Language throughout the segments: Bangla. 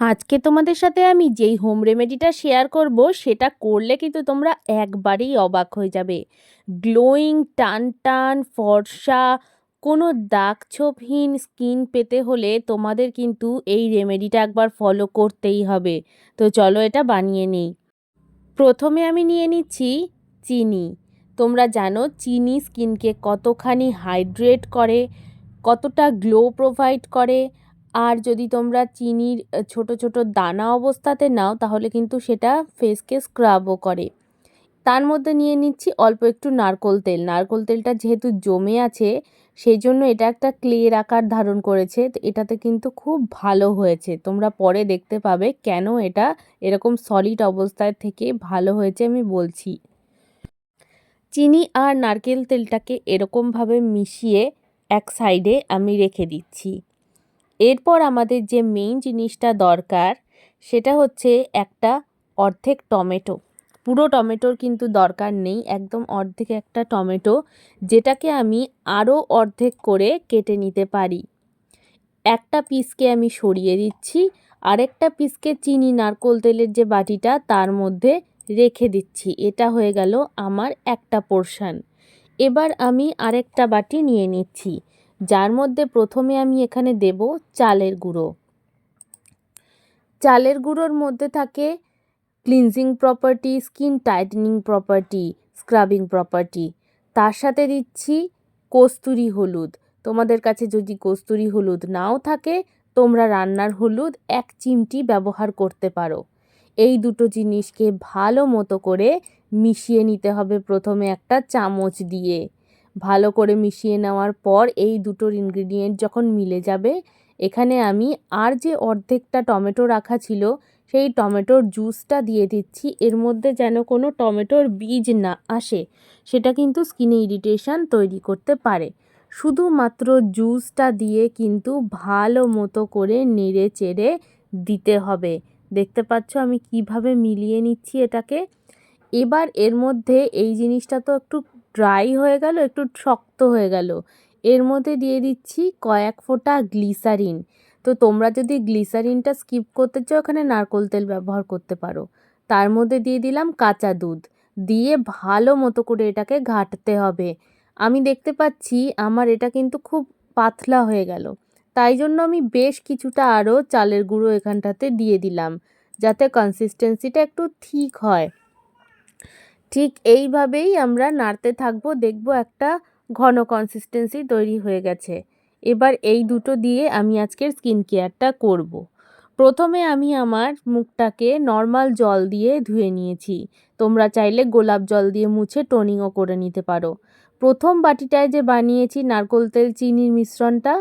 আজকে তোমাদের সাথে আমি যেই হোম রেমেডিটা শেয়ার করব, সেটা করলে কিন্তু তোমরা একবারেই অবাক হয়ে যাবে। গ্লোয়িং টান টান ফর্সা, কোনো দাগ ছোপহীন স্কিন পেতে হলে তোমাদের কিন্তু এই রেমেডিটা একবার ফলো করতেই হবে। তো চলো এটা বানিয়ে নিই। প্রথমে আমি নিয়ে নিচ্ছি চিনি। তোমরা জানো চিনি স্কিনকে কতখানি হাইড্রেট করে, কতটা গ্লো প্রোভাইড করে আর যদি তোমরা চিনির ছোট ছোট দানা অবস্থাতে নাও, তাহলে কিন্তু সেটা ফেসকে স্ক্রাবও করে। তার মধ্যে নিয়ে নিচ্ছি অল্প একটু নারকোল তেল। নারকোল তেলটা যেহেতু জমে আছে, সেই জন্য এটা একটা ক্লের আকার ধারণ করেছে। তো এটাতে কিন্তু খুব ভালো হয়েছে। তোমরা পরে দেখতে পাবে কেন এটা এরকম সলিড অবস্থায় থেকে ভালো হয়েছে আমি বলছি। চিনি আর নারকেল তেলটাকে এরকমভাবে মিশিয়ে এক সাইডে আমি রেখে দিচ্ছি। এরপর আমাদের যে মেইন জিনিসটা দরকার, সেটা হচ্ছে একটা অর্ধেক টমেটো। পুরো টমেটোর কিন্তু দরকার নেই, একদম অর্ধেক একটা টমেটো, যেটাকে আমি আরও অর্ধেক করে কেটে নিতে পারি। একটা পিসকে আমি সরিয়ে দিচ্ছি, আরেকটা পিসকে চিনি, নারকোল তেলের যে বাটিটা, তার মধ্যে রেখে দিচ্ছি। এটা হয়ে গেল আমার একটা পোর্শান এবার আমি আরেকটা বাটি নিয়ে নিচ্ছি। যার মধ্যে প্রথমে আমি এখানে দেব চালের গুঁড়ো। চালের গুঁড়োর মধ্যে থাকে cleansing property skin tightening property scrubbing property তার সাথে দিচ্ছি কস্তুরি হলুদ। তোমাদের কাছে যদি কস্তুরি হলুদ নাও থাকে, তোমরা রান্নার হলুদ এক চিমটি ব্যবহার করতে পারো। এই দুটো জিনিসকে ভালো মতো করে মিশিয়ে নিতে হবে প্রথমে একটা চামচ দিয়ে। ভালো করে মিশিয়ে নেওয়ার পর এই দুটোর ইনগ্রিডিয়েন্ট যখন মিলে যাবে, এখানে আমি আর যে অর্ধেকটা টমেটো রাখা ছিল, সেই টমেটোর জুসটা দিয়ে দিচ্ছি। এর মধ্যে যেন কোনো টমেটোর বীজ না আসে, সেটা কিন্তু স্কিনে ইরিটেশন তৈরি করতে পারে। শুধুমাত্র জুসটা দিয়ে কিন্তু ভালো মতো করে নেড়ে চেড়ে দিতে হবে। দেখতে পাচ্ছ আমি কীভাবে মিলিয়ে নিচ্ছি এটাকে? এবার এর মধ্যে এই জিনিসটা তো একটু ড্রাই হয়ে গেল, একটু শক্ত হয়ে গেল। এর মধ্যে দিয়ে দিচ্ছি কয়েক ফোঁটা গ্লিসারিন তো তোমরা যদি গ্লিসারিনটা স্কিপ করতে চাও ওখানে নারকোল তেল ব্যবহার করতে পারো। তার মধ্যে দিয়ে দিলাম কাঁচা দুধ। দিয়ে ভালো মতো করে এটাকে ঘাটতে হবে। আমি দেখতে পাচ্ছি আমার এটা কিন্তু খুব পাতলা হয়ে গেল। তাই জন্য আমি বেশ কিছুটা আরও চালের গুঁড়ো এখানটাতে দিয়ে দিলাম, যাতে কনসিস্টেন্সিটা একটু ঠিক হয়। ঠিক এইভাবেই আমরা নাড়তে থাকব, দেখব একটা ঘন কনসিস্টেন্সি তৈরি হয়ে গেছে এবার এই দুটো দিয়ে আমি আজকের স্কিন কেয়ারটা করব। প্রথমে আমি আমার মুখটাকে নর্মাল জল দিয়ে ধুয়ে নিয়েছি তোমরা চাইলে গোলাপ জল দিয়ে মুছে টোনিংও করে নিতে পারো প্রথম বাটিটায় যে বানিয়েছি নারকোল তেল চিনির মিশ্রণটা,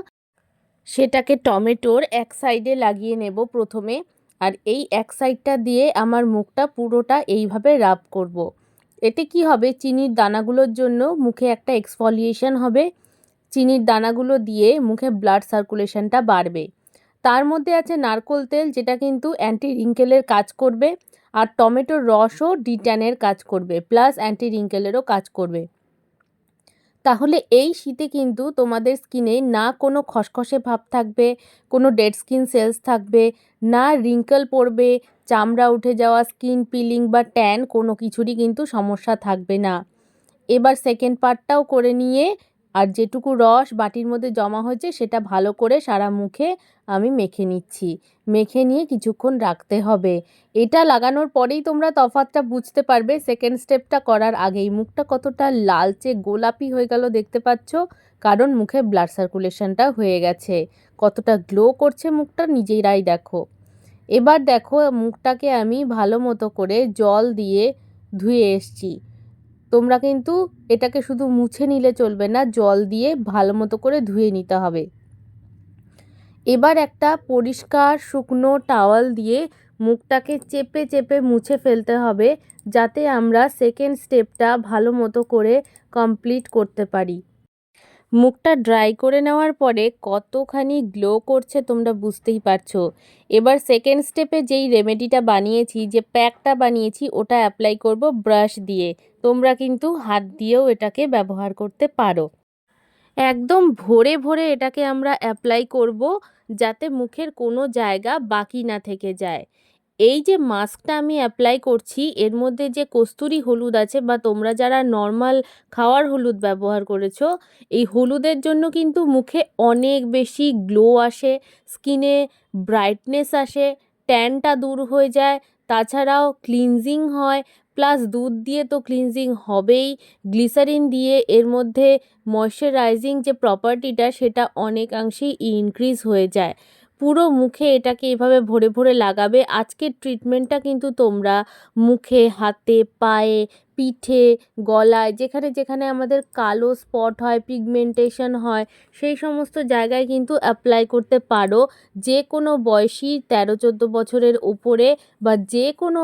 সেটাকে টমেটোর এক সাইডে লাগিয়ে নেব প্রথমে আর এই এক সাইডটা দিয়ে আমার মুখটা পুরোটা এইভাবে রাব করব। এতে কি হবে? চিনির দানাগুলোর জন্য মুখে একটা এক্সফলিয়েশন হবে। চিনির দানাগুলো দিয়ে মুখে ব্লাড সার্কুলেশনটা বাড়বে। তার মধ্যে আছে নারকোল তেল, যেটা কিন্তু অ্যান্টি রিঙ্কেলের কাজ করবে। আর টমেটোর রসও ডিট্যানের কাজ করবে প্লাস অ্যান্টি রিঙ্কেলেরও কাজ করবে। তাহলে এই শীতে কিন্তু তোমাদের স্কিনে না কোনো খসখসে ভাব থাকবে, কোনো ডেড স্কিন সেলস থাকবে, না রিঙ্কল পড়বে, চামড়া উঠে যাওয়া স্কিন পিলিং বা ট্যান কোনো কিছুরই কিন্তু সমস্যা থাকবে না। এবার সেকেন্ড পার্টটাও করে নিয়ে আর যেটুকু রস বাটির মধ্যে জমা হয়েছে, সেটা ভালো করে সারা মুখে আমি মেখে নিচ্ছি। মেখে নিয়ে কিছুক্ষণ রাখতে হবে। এটা লাগানোর পরেই তোমরা তফাতটা বুঝতে পারবে সেকেন্ড স্টেপটা করার আগেই। মুখটা কতটা লালচে গোলাপি হয়ে গেল দেখতে পাচ্ছ? কারণ মুখে ব্লাড সার্কুলেশনটা হয়ে গেছে। কতটা গ্লো করছে মুখটা নিজেরাই দেখো। এবার দেখো মুখটাকে আমি ভালো মতো করে জল দিয়ে ধুয়ে এসছি। তোমরা কিন্তু এটাকে শুধু মুছে নিলে চলবে না, জল দিয়ে ভালো মতো করে ধুয়ে নিতে হবে। এবার একটা পরিষ্কার শুকনো টাওয়াল দিয়ে মুখটাকে চেপে চেপে মুছে ফেলতে হবে, যাতে আমরা সেকেন্ড স্টেপটা ভালো মতো করে কমপ্লিট করতে পারি। মুখটা ড্রাই করে নেওয়ার পরে কতখানি গ্লো করছে তোমরা বুঝতেই পারছ। এবার সেকেন্ড স্টেপে যেই রেমেডিটা বানিয়েছি, যে প্যাকটা বানিয়েছি, ওটা অ্যাপ্লাই করব ব্রাশ দিয়ে। তোমরা কিন্তু হাত দিয়েও এটাকে ব্যবহার করতে পারো। একদম ভরে ভরে এটাকে আমরা অ্যাপ্লাই করব যাতে মুখের কোনো জায়গা বাকি না থেকে যায়। এই যে মাস্কটা আমি অ্যাপ্লাই করছি, এর মধ্যে যে কস্তুরি হলুদ আছে বা তোমরা যারা নর্মাল খাওয়ার হলুদ ব্যবহার করেছ, এই হলুদের জন্য কিন্তু মুখে অনেক বেশি গ্লো আসে স্কিনে ব্রাইটনেস আসে ট্যানটা দূর হয়ে যায়, তাছাড়াও ক্লিনজিং হয় প্লাস দুধ দিয়ে তো ক্লিনজিং হবেই গ্লিসারিন দিয়ে এর মধ্যে ময়শ্চারাইজিং যে প্রপার্টিটা সেটা অনেকাংশেই ইনক্রিজ হয়ে যায়। পুরো মুখে এটাকে এভাবে ভরে ভরে লাগাবে। আজকের ট্রিটমেন্টটা কিন্তু তোমরা মুখে, হাতে, পায়ে, পিঠে, গলায়, যেখানে যেখানে আমাদের কালো স্পট হয় পিগমেন্টেশন হয়, সেই সমস্ত জায়গায় কিন্তু অ্যাপ্লাই করতে পারো। যে কোনো বয়সী তেরো, চোদ্দ বছরের ওপরে বা যে কোনো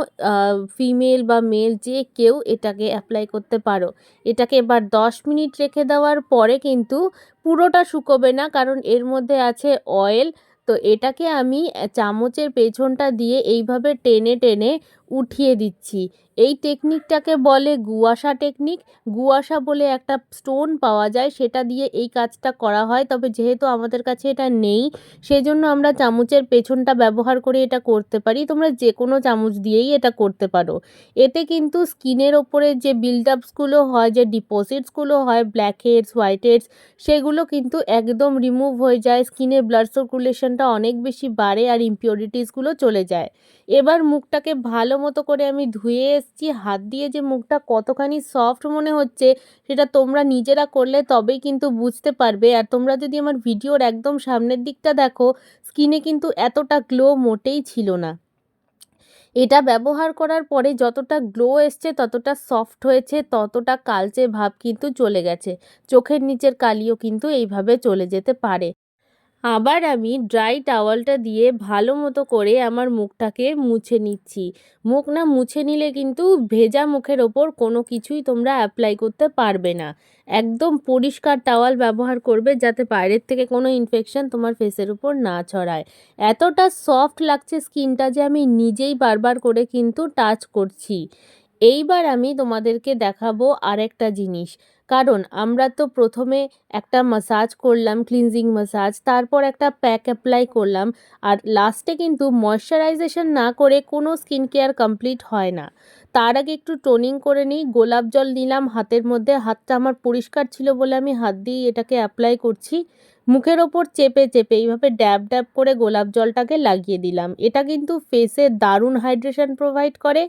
ফিমেল বা মেল যে কেউ এটাকে অ্যাপ্লাই করতে পারো। এটাকে এবার দশ মিনিট রেখে দেওয়ার পরে কিন্তু পুরোটা শুকোবে না, কারণ এর মধ্যে আছে অয়েল তো এটাকে আমি চামচের পেছনটা দিয়ে এইভাবে টেনে টেনে উঠিয়ে দিচ্ছি। এই টেকনিকটাকে বলে গুয়াশা টেকনিক গুয়াশা বলে একটা স্টোন পাওয়া যায়, সেটা দিয়ে এই কাজটা করা হয়। তবে যেহেতু আমাদের কাছে এটা নেই, সেজন্য আমরা চামচের পেছনটা ব্যবহার করে এটা করতে পারি। তোমরা যে কোনো চামচ দিয়েই এটা করতে পারো। এতে কিন্তু স্কিনের ওপরে যে বিল্ড আপসগুলো হয়, যে ডিপোজিটসগুলো হয় ব্ল্যাক হেডস হোয়াইট হেডস সেগুলো কিন্তু একদম রিমুভ হয়ে যায়। স্কিনে ব্লাড সার্কুলেশনটা অনেক বেশি বাড়ে আর ইম্পিউরিটিসগুলো চলে যায়। এবার মুখটাকে ভালো মতো করে আমি ধুয়ে এসছি। হাত দিয়ে যে মুখটা কতখানি সফট মনে হচ্ছে, সেটা তোমরা নিজেরা করলে তবেই কিন্তু বুঝতে পারবে। আর তোমরা যদি আমার ভিডিওর একদম সামনের দিকটা দেখো, স্কিনে কিন্তু এতটা গ্লো মোটেই ছিল না। এটা ব্যবহার করার পরে যতটা গ্লো এসছে, ততটা সফট হয়েছে, ততটা কালচে ভাব কিন্তু চলে গেছে। চোখের নিচের কালিও কিন্তু এইভাবে চলে যেতে পারে। আবার আমি ড্রাই টাওয়ালটা দিয়ে ভালো মতো করে আমার মুখটাকে মুছে নিচ্ছি। মুখ না মুছে নিলে কিন্তু ভেজা মুখের ওপর কোনো কিছুই তোমরা অ্যাপ্লাই করতে পারবে না। একদম পরিষ্কার টাওয়াল ব্যবহার করবে যাতে বাইরের থেকে কোনো ইনফেকশন তোমার ফেসের উপর না ছড়ায়। এতটা সফট লাগছে স্কিনটা যে আমি নিজেই বারবার করে কিন্তু টাচ করছি। এইবার আমি তোমাদেরকে দেখাবো আরেকটা জিনিস। কারণ আমরা তো প্রথমে একটা মাসাজ করলাম ক্লিনজিং মাসাজ তারপর একটা প্যাক অ্যাপ্লাই করলাম, আর লাস্টে কিন্তু ময়শ্চারাইজেশন না করে কোনো স্কিন কেয়ার কমপ্লিট হয় না। তার আগে একটু টোনিং করে নিই, গোলাপ জল নিলাম হাতের মধ্যে, হাতটা আমার পরিষ্কার ছিল বলে আমি হাত দিয়েই এটাকে অ্যাপ্লাই করছি। মুখের ওপর চেপে চেপে এইভাবে ড্যাব ড্যাব করে গোলাপ জলটাকে লাগিয়ে দিলাম। এটা কিন্তু ফেসে দারুণ হাইড্রেশন প্রোভাইড করে।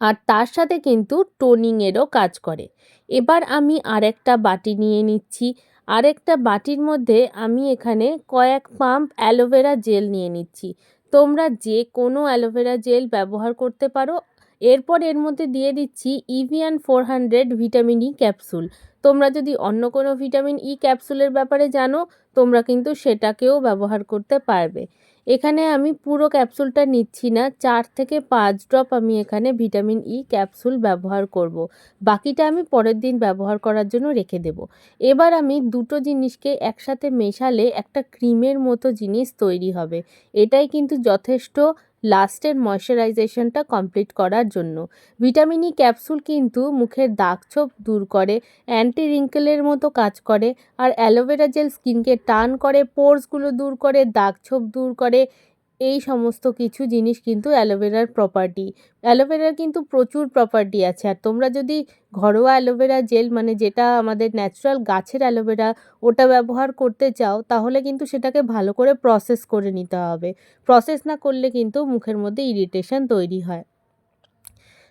আর তার সাথে কিন্তু টোনিংয়েরও কাজ করে। এবার আমি আরেকটা বাটি নিয়ে নিচ্ছি। আরেকটা বাটির মধ্যে আমি এখানে কয়েক পাম্প অ্যালোভেরা জেল নিয়ে নিচ্ছি। তোমরা যে কোনো অ্যালোভেরা জেল ব্যবহার করতে পারো। এরপর এর মধ্যে দিয়ে দিচ্ছি Evion four hundred vitamin E capsule. তোমরা যদি অন্য কোনো ভিটামিন ই ক্যাপসুলের ব্যাপারে জানো, তোমরা কিন্তু সেটাকেও ব্যবহার করতে পারবে। এখানে আমি পুরো ক্যাপসুলটা নিচ্ছি না। চার থেকে পাঁচ ড্রপ আমি এখানে ভিটামিন ই ক্যাপসুল ব্যবহার করব। বাকিটা আমি পরের দিন ব্যবহার করার জন্য রেখে দেব। এবার আমি দুটো জিনিসকে একসাথে মেশালে একটা ক্রিমের মতো জিনিস তৈরি হবে। এটাই কিন্তু যথেষ্ট লাস্টের ময়শ্চারাইজেশনটা কমপ্লিট করার জন্য। ভিটামিন ই ক্যাপসুল কিন্তু মুখের দাগ ছোপ দূর করে অ্যান্টি রিঙ্কেলের মতো কাজ করে, আর অ্যালোভেরা জেল স্কিনকে টান করে, পোর্সগুলো দূর করে দাগ ছোপ দূর করে এই সমস্ত কিছু জিনিস কিন্তু অ্যালোভেরার প্রপার্টি অ্যালোভেরার কিন্তু প্রচুর প্রপার্টি আছে। আর তোমরা যদি ঘরোয়া অ্যালোভেরা জেল মানে যেটা আমাদের ন্যাচারাল গাছের অ্যালোভেরা, ওটা ব্যবহার করতে চাও, তাহলে কিন্তু সেটাকে ভালো করে প্রসেস করে নিতে হবে। প্রসেস না করলে কিন্তু মুখের মধ্যে ইরিটেশন তৈরি হয়।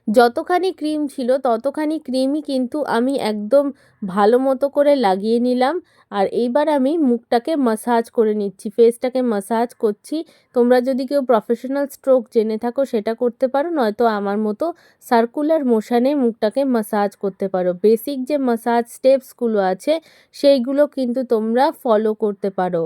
যতখানি ক্রিম ছিল, ততখানি ক্রিমই কিন্তু আমি একদম ভালো মতো করে লাগিয়ে নিলাম। আর এইবার আমি মুখটাকে মাসাজ করে নিচ্ছি ফেসটাকে মাসাজ করছি। তোমরা যদি কেউ প্রফেশনাল স্ট্রোক জেনে থাকো, সেটা করতে পারো, নয়তো আমার মতো সার্কুলার মোশানে মুখটাকে মাসাজ করতে পারো। বেসিক যে মাসাজ স্টেপসগুলো আছে, সেইগুলো কিন্তু তোমরা ফলো করতে পারো।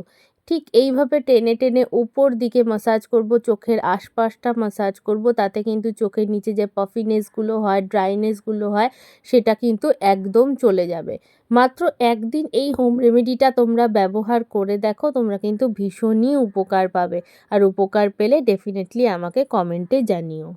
ঠিক এইভাবে টেনে টেনে উপর দিকে মাসাজ করব, চোখের আশপাশটা মাসাজ করব, তাতে কিন্তু চোখের নিচে যে পাফিনেসগুলো হয় ড্রাইনেসগুলো হয়, সেটা কিন্তু একদম চলে যাবে। মাত্র একদিন এই হোম রেমেডিটা তোমরা ব্যবহার করে দেখো, তোমরা কিন্তু ভীষণই উপকার পাবে। আর উপকার পেলে ডেফিনেটলি আমাকে কমেন্টে জানিও।